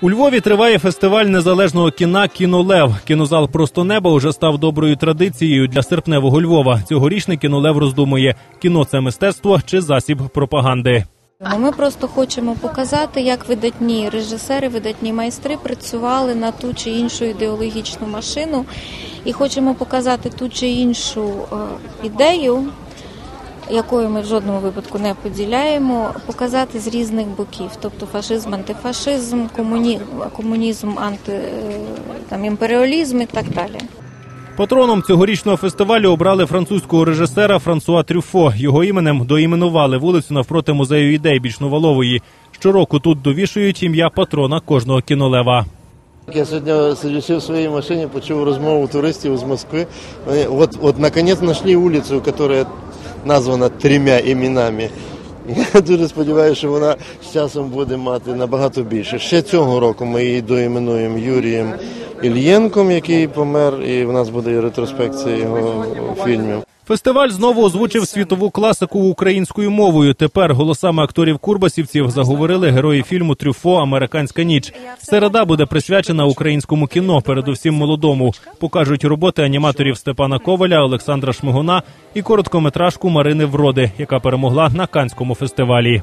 У Львові триває фестиваль незалежного кіна Кінолев. Кінозал просто неба уже став доброю традицією для серпневого Львова. Цьогорічний кінолев роздумує: кіно це мистецтво чи засіб пропаганди. Ну, Ми просто хочемо показати, як видатні режисери, видатні майстри працювали на ту чи іншу ідеологічну машину, і хочемо показати ту чи іншу е, ідею, якою ми в жодному випадку не поділяємо, показати з різних боків, тобто фашизм, антифашизм, комуні... комунізм, анти... е, там, імперіалізм і так далі. Патроном цьогорічного фестивалю обрали французького режисера Франсуа Трюфо. Його іменем доіменували вулицю навпроти музею ідей Бічновалової. Щороку тут довішують ім'я патрона кожного кінолева. Я сьогодні сидячи в своїй машині, почув розмову туристів з Москви. Вони от, от наконець знайшли вулицю, яка названа трьома іменами. Я дуже сподіваюся, що вона з часом буде мати набагато більше. Ще цього року ми її доіменуємо Юрієм Ільєнком, який помер, і в нас буде ретроспекція його фільмів. Фестиваль знову озвучив світову класику українською мовою. Тепер голосами акторів Курбасівців заговорили герої фільму Трюфо Американська ніч. Середа буде присвячена українському кіно, передусім молодому. Покажуть роботи аніматорів Степана Коваля, Олександра Шмигуна і короткометражку Марини Вроди, яка перемогла на Канському фестивалі.